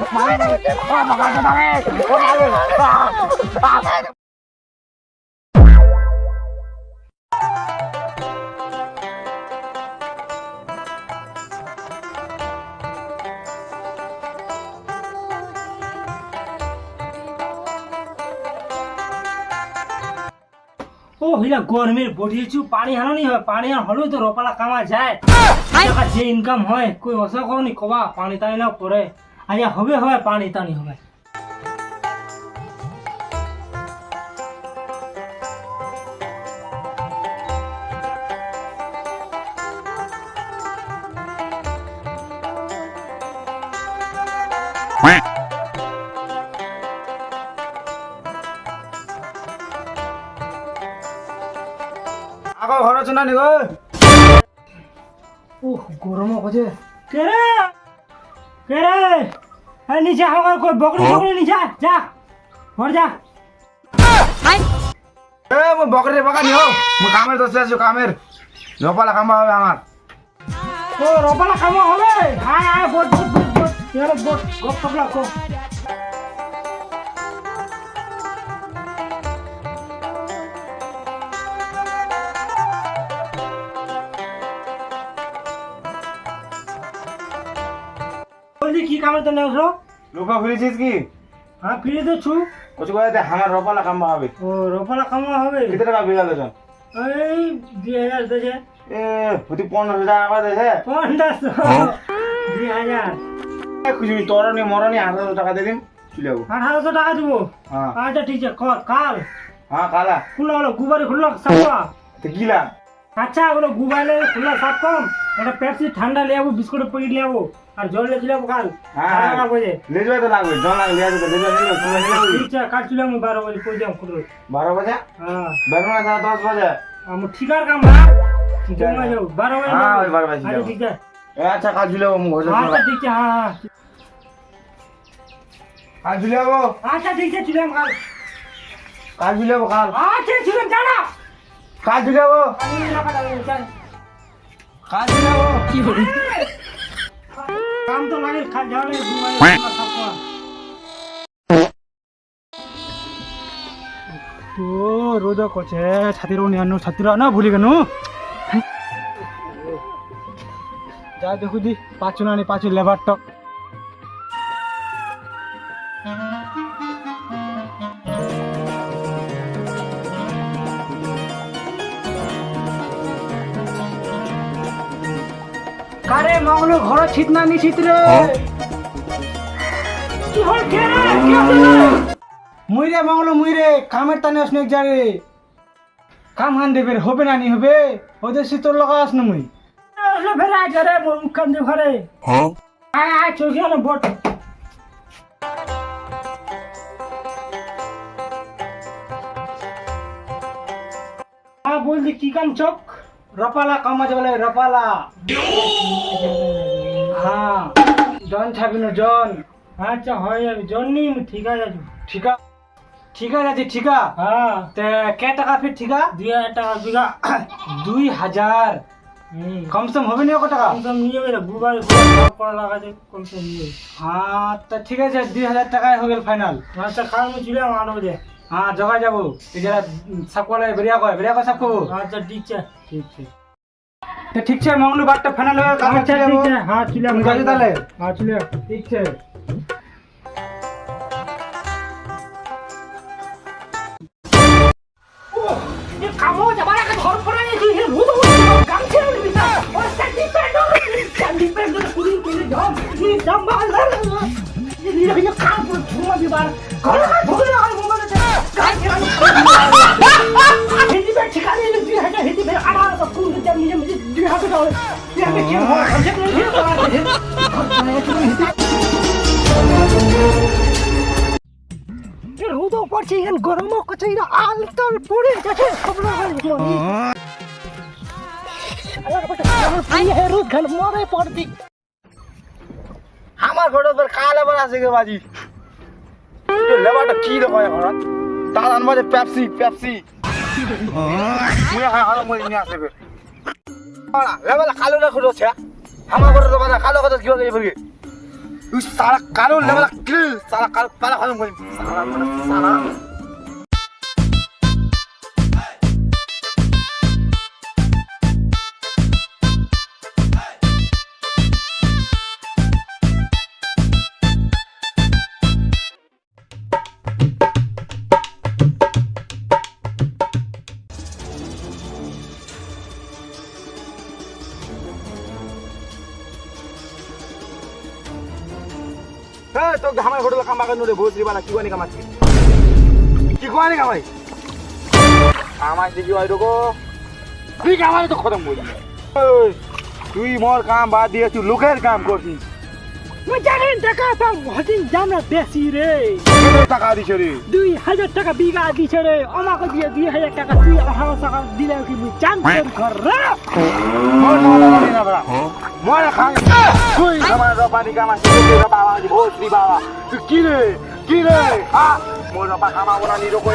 ও হইলা গরমের বড়িয়েছু পানি হানি হয় পানি আর হলেও তো রপালা কামা যায়। যে ইনকাম হয় কই অসা করনি কবা পানি টানি না পরে। আইয়া হবে হয় পানি টানি হবে আগো ঘর আছে না নি গো উহ গরম হচ্ছে কে রে কে রে? এই নিচে কই বকরি বকরি নিচে যা ঘর যা। এ মই বকরে বকা নিও। মই কামের দোষে আছো কামের। রপালা কামা হবে আমার। ও রপালা কামা হবে? হায় হায় বট বট বট বট বট গপ। বলছি কি কামের তো নেওছো লোকা ফিরেছিস কি? হ্যাঁ ফিরে তো ছু কচু কয়ে আমার রপালা কামা হবে। ও রপালা কামা হবে? কত টাকা বিঘা দেছেন এই দুই হাজার দেছে। এ হতি পনেরো টাকা দেছে? পঞ্চাশ। দুই হাজার। খুশি তরনি মরনি আঠারোশো টাকা দিয়ে দিন চলে যাব। আঠারোশো টাকা দেবো? হ্যাঁ। আচ্ছা ঠিক আছে ক- কাল। হ্যাঁ কালা। খুললো হলো গুবারে খুললো সাপা তো গিলা। আচ্ছা ওগুলো গুবাইলে খুললো সাপ কম একটা পেপসি ঠান্ডা লিয়ে যাব বিস্কুটের প্যাকেট লিয়ে যাব। আর জল লিয়ে চলে কাল। হ্যাঁ। সাড়ে লেজবে তো লাগবে জন লাগবে লেজবে তো লেজবে নিলে তুমি নিলে বাজে বাজে? হ্যাঁ। বাজে। ঠিকার কাম না বাজে হ্যাঁ, যাব। ওই বারো বাজে আচ্ছা যাব। ঠিক আছে। আচ্ছা চলে যাব আচ্ছা ঠিক আছে হ্যাঁ হ্যাঁ কাল আচ্ছা ঠিক আছে যাব কাল। যাব কাল। আচ্ছা চলে যাব কাম তো লাগে ঝাড়ে তো রোদ করছে ছাতির অন্যান্য ছাত্রীরা না ভুলি কেন যা দেখুদি পাচু না পাঁচু লেবার টক কারে মঙ্গল ঘর ছিট না নি ছিট রে কি হল কে? রে কি হল মুই রে মঙ্গল মুই রে। কামের টানে আসনে যা রে। কাম হান দেবে রে, হবে না নি হবে? ওদের শীতল লগা আস না মুই। আসলে ফের আয় রে মুখান দিয়ে ঘরে। আয় আয় চল গেল বট হ্যাঁ বলছি কি কাম চক? রপালা কামা যাবে রপালা হ্যাঁ জন ছাবিন জন আচ্ছা হয়ে যাবে জন্যই ঠিক আছে আছি ঠিকা ঠিকা আছে ঠিকা হ্যাঁ তে কে টাকা ফির ঠিকা দুই হাজার টাকা বিঘা দুই হাজার কমসম হবে নি কত টাকা কমসম নিয়ে গুবার সব করা লাগাছে কমসম নিয়ে হ্যাঁ তা ঠিক আছে দুই হাজার টাকায় হয়ে গেল ফাইনাল আচ্ছা কাল আমি চলে যাব আট বাজে হ্যাঁ জগা যাব। এই যারা সাপ বেরিয়া কয় বেরিয়া কয় সাপ করব আচ্ছা ঠিক আছে। ঠিক আছে। তো ঠিক আছে মঙ্গল বারটা ফাইনাল হয়ে গেল আচ্ছা ঠিক আছে হ্যাঁ চলে তুমি যাচ্ছো তাহলে? হ্যাঁ চলে ঠিক আছে। ঘর ঠিকা নিয়ে দুই হাজার প্যান্ট আমার তো পুরো জম নিজে নিজে দুই হাজার তুই আমি কি হয়। খরচা করে দিয়ে তো রোদ পড়ছে এখন গরম করছে এরা আল পড়ে যাচ্ছে খবর রোদ খান মরে পড়বি। আমার কাল আছে গে বাজি। কি দেখো এখন তার আনবা যে পেপসি পেপসি কালো কালো সারা কারও লেবেলা কিল সারা কারও তারা খতম সারা সারা হ্যাঁ তো আমার হোটেল কাম বাগান রে ভোজ রিবালা কি কামাচ্ছি? কি কামাই? আমার হয় দেখো তুই কামাই তো খতম বলি তুই মোর কাম বাদ দিয়ে তুই লোকের কাম করছিস জানেন টাকা পাম হদিন জানা বেশি রে। টাকা দিছ রে? দুই হাজার টাকা বিঘা দিছে রে। আমাকে দিয়ে দুই হাজার টাকা তুই আঠারো টাকা দিলে কি মুই চান কর রে? মোর টাকা দিবি বড়া। মোর খাই खोइ नगरपालिकामा श्री बाबा किन किन म पाखामा उनीहरूको